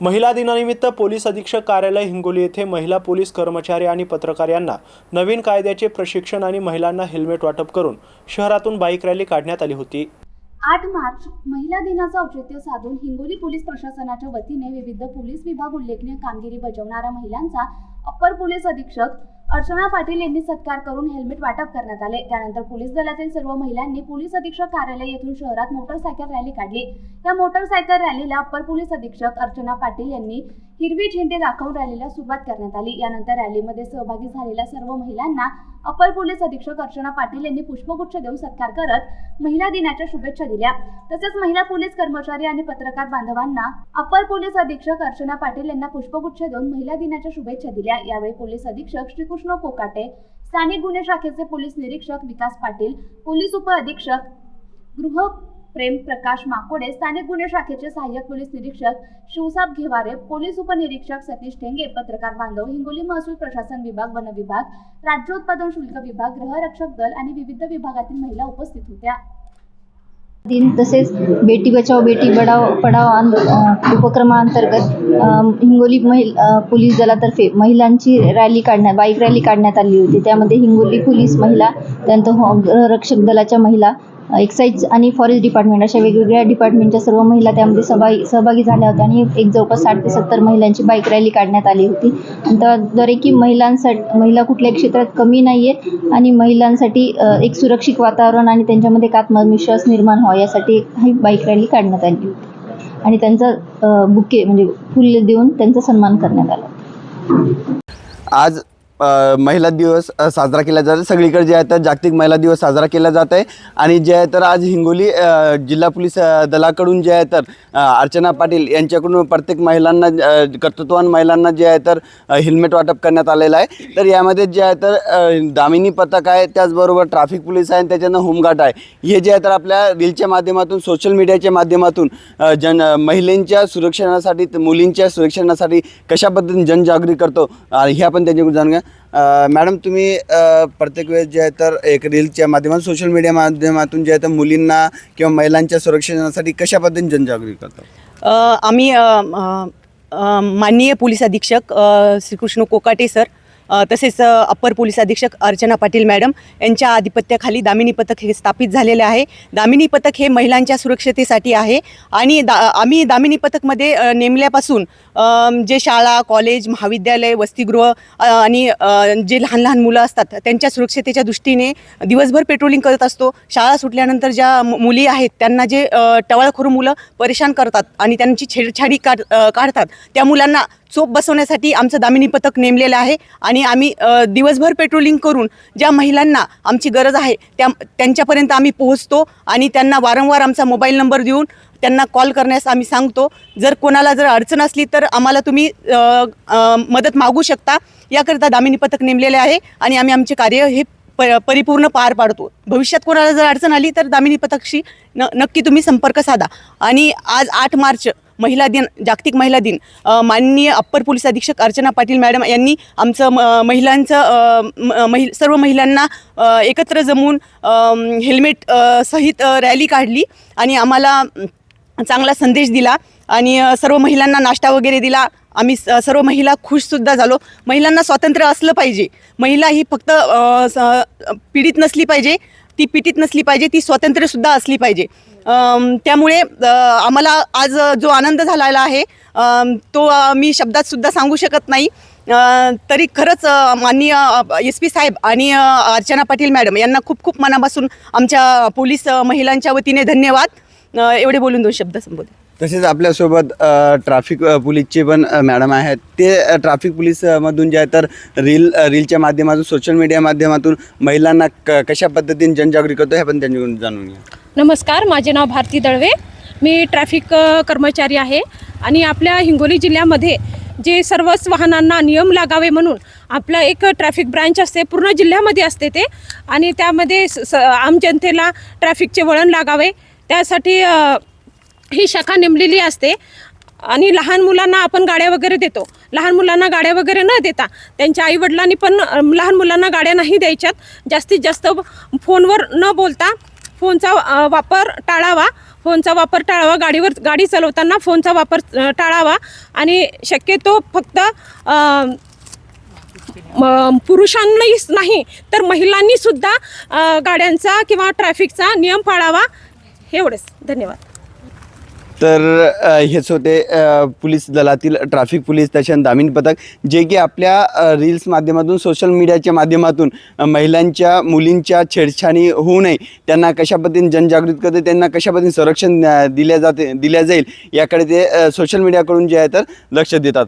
महिला दिनानिमित्त पोलीस अधीक्षक कार्यालय हिंगोली येथे महिला पोलीस कर्मचारी आणि पत्रकार यांना नवीन कायद्याचे प्रशिक्षण आणि महिलांना हेल्मेट वाटप करून शहरातून बाईक रॅली काढण्यात आली होती. आठ मार्च महिला दिनाचं औचित्य साधून हिंगोली पोलीस प्रशासनाच्या वतीने विविध पोलीस विभाग उल्लेखनीय कामगिरी बजावणाऱ्या महिलांचा अप्पर पोलीस अधीक्षक अर्चना पाटील यांनी सत्कार करून हेल्मेट वाटप करण्यात आले. त्यानंतर पोलीस दलातील सर्व महिलांनी पोलीस अधीक्षक कार्यालय येथून शहरात मोटरसायकल रॅली काढली. या मोटरसायकल रॅलीला अप्पर पोलीस अधीक्षक अर्चना पाटील यांनी हिरवी झेंडे दाखवून रॅलीला सुरुवात करण्यात आली. यानंतर रॅलीमध्ये सहभागी झालेल्या सर्व महिलांना अपर पोलीस अधीक्षक अर्चना पाटील यांनी पुष्पगुच्छ देऊन सत्कार करत महिला दिनाच्या शुभेच्छा दिल्या. तसेच महिला पोलीस कर्मचारी आणि पत्रकार बांधवांना अपर पोलीस अधीक्षक अर्चना पाटील यांना पुष्पगुच्छ देऊन महिला दिनाच्या शुभेच्छा दिल्या. यावेळी पोलीस अधीक्षक श्रीकृष्ण कोकाटे स्थानिक गुन्हे शाखेचे पोलीस निरीक्षक विकास पाटील पोलीस उप अधीक्षक गृह प्रेम प्रकाश माकोडे स्थानिक गुन्हे शाखेचे सहाय्यक पोलीस निरीक्षक शिवसाब घेवारे पोलीस उपनिरीक्षक सतीश ठेंगे पत्रकार बांधव हिंगोली महसूल प्रशासन विभाग वन विभाग राज्य उत्पादन शुल्क विभाग गृहरक्षक दल आणि विविध विभागातील महिला उपस्थित होत्या. दिन तसेच बेटी बचाओ बेटी बढाओ पढाव आंदोलन उपक्रमाअंतर्गत हिंगोली महिल पोलीस दलातर्फे महिलांची रॅली काढण्यात बाईक रॅली काढण्यात आली होती. त्यामध्ये हिंगोली पोलीस महिला त्यानंतर हो, रक्षक दलाच्या महिला एक्साईज आणि फॉरेस्ट डिपार्टमेंट अशा वेगवेगळ्या डिपार्टमेंटच्या सर्व महिला त्यामध्ये सहभागी सहभागी झाल्या होत्या आणि एक जवळपास साठ ते सत्तर महिलांची बाईक रॅली काढण्यात आली होती. आणि त्याद्वारे महिलांसाठी महिला कुठल्याही क्षेत्रात कमी नाही आहेत आणि महिलांसाठी एक सुरक्षित वातावरण आणि त्यांच्यामध्ये एक आत्मविश्वास निर्माण व्हावा यासाठी ही बाईक रॅली काढण्यात आली होती. आणि त्यांचा बुके म्हणजे फुल देऊन त्यांचा सन्मान करण्यात आला. आज महिला दिवस साजरा केला जातो. सगळीकडे जे आहे तर जागतिक महिला दिवस साजरा केला जात आहे. आणि जे आहे तर आज हिंगोली जिल्हा पोलीस दलाकडून जे आहे तर अर्चना पाटील यांच्याकडून प्रत्येक महिलांना कर्तृत्वान कर्तृत्ववान महिलांना जे आहे तर हेल्मेट वाटप करण्यात आलेलं आहे. तर यामध्ये जे आहे तर दामिनी पथक आहे त्याचबरोबर ट्रॅफिक पोलीस आहे आणि त्याच्यानं होमगार्ड आहे. हे जे आहे तर आपल्या रीलच्या माध्यमातून सोशल मीडियाच्या माध्यमातून जन महिलांच्या सुरक्षणासाठी मुलींच्या सुरक्षणासाठी कशा पद्धतीने जनजागृती करतो हे आपण त्यांच्याकडून जाणून घ्या मॅडम तुम्ही प्रत्येक वेळेस जे आहे तर एक रीलच्या माध्यमातून सोशल मीडिया माध्यमातून जे आहे तर मुलींना किंवा महिलांच्या सुरक्षणासाठी कशा पद्धतीने जनजागृती करतो आम्ही माननीय पोलीस अधीक्षक श्रीकृष्ण कोकाटे सर तसेच अप्पर पोलीस अधीक्षक अर्चना पाटील मॅडम यांच्या आधिपत्याखाली दामिनी पथक हे स्थापित झालेले आहे. दामिनी पथक हे महिलांच्या सुरक्षतेसाठी आहे आणि दा आम्ही दामिनी पथकमध्ये नेमल्यापासून जे शाळा कॉलेज महाविद्यालय वसतिगृह आणि जे लहान लहान मुलं असतात त्यांच्या सुरक्षतेच्या दृष्टीने दिवसभर पेट्रोलिंग करत असतो. शाळा सुटल्यानंतर ज्या मु- मुली आहेत त्यांना जे टवाळखोर मुलं परेशान करतात आणि त्यांची छेडछाडी काढ काढतात त्या मुलांना चोप बसवण्यासाठी आमचं दामिनी पथक नेमलेलं आहे आणि आम्ही दिवसभर पेट्रोलिंग करून ज्या महिलांना आमची गरज आहे त्या त्यांच्यापर्यंत आम्ही पोहोचतो आणि त्यांना वारंवार आमचा मोबाईल नंबर देऊन त्यांना कॉल करण्यास आम्ही सांगतो. जर कोणाला जर अडचण असली तर आम्हाला तुम्ही मदत मागू शकता. याकरिता दामिनी पथक नेमलेले आहे आणि आम्ही आमचे कार्य हे प परिपूर्ण पार पाडतो. भविष्यात कोणाला जर अडचण आली तर दामिनी पथकशी न नक्की तुम्ही संपर्क साधा. आणि आज आठ मार्च महिला दिन जागतिक महिला दिन. माननीय अप्पर पोलीस अधीक्षक अर्चना पाटील मॅडम यांनी आमचं म महिलांचं म- महि सर्व महिलांना एकत्र जमून हेल्मेट सहित रॅली काढली आणि आम्हाला चांगला संदेश दिला आणि सर्व महिलांना नाश्ता वगैरे दिला. आम्ही स- सर्व महिला खुशसुद्धा झालो. महिलांना स्वातंत्र्य असलं पाहिजे. महिला ही फक्त स- पीडित नसली पाहिजे. ती पिटीत नसली पाहिजे ती स्वातंत्र्यसुद्धा असली पाहिजे. त्यामुळे आम्हाला आज जो आनंद झालेला आहे तो मी शब्दात सुद्धा सांगू शकत नाही. तरी खरंच माननीय एस पी साहेब आणि अर्चना पाटील मॅडम यांना खूप खूप मनापासून आमच्या पोलीस महिलांच्या वतीने धन्यवाद. एवढे बोलून दोन शब्द संबोधन तसेच आपल्यासोबत ट्राफिक ट्रॅफिक पोलीसचे पण मॅडम आहेत. ते ट्राफिक ट्रॅफिक जे आहे तर रील रीलच्या माध्यमातून सोशल मीडिया माध्यमातून महिलांना क कशा पद्धतीने जनजागृती करतो हे पण त्यांच्याकडून जाणून घ्या नमस्कार माझे नाव भारती दळवे. मी ट्रॅफिक कर्मचारी आहे. आणि आपल्या हिंगोली जिल्ह्यामध्ये जे सर्वच वाहनांना नियम लागावे म्हणून आपलं एक ट्रॅफिक ब्रँच असते पूर्ण जिल्ह्यामध्ये असते ते. आणि त्यामध्ये स स- आम जनतेला ट्रॅफिकचे वळण लागावे. त्यासाठी ही शाखा नेमलेली असते. आणि लहान मुलांना आपण गाड्या वगैरे देतो. लहान मुलांना गाड्या वगैरे न देता त्यांच्या आईवडिलांनी पण लहान मुलांना गाड्या नाही द्यायच्यात. जास्तीत जास्त फोनवर न बोलता फोनचा वापर टाळावा. फोनचा वापर टाळावा. गाडीवर गाडी चालवताना फोनचा वापर टाळावा. आणि शक्यतो फक्त अ, पुरुषांनीच नाही तर महिलांनी सुद्धा गाड्यांचा किंवा ट्रॅफिकचा नियम पाळावा. एवढंच. धन्यवाद. तर हेच होते पोलीस दलातील ट्रॅफिक पोलीस त्याच्या दामिन पथक जे की आपल्या रील्स माध्यमातून सोशल मीडियाच्या माध्यमातून महिलांच्या मुलींच्या छेडछाणी होऊ नये. त्यांना कशा पद्धतीने जनजागृत करते त्यांना कशा पद्धतीने संरक्षण दिल्या जाते दिल्या जाईल याकडे ते सोशल मीडियाकडून जे आहे तर लक्ष देतात.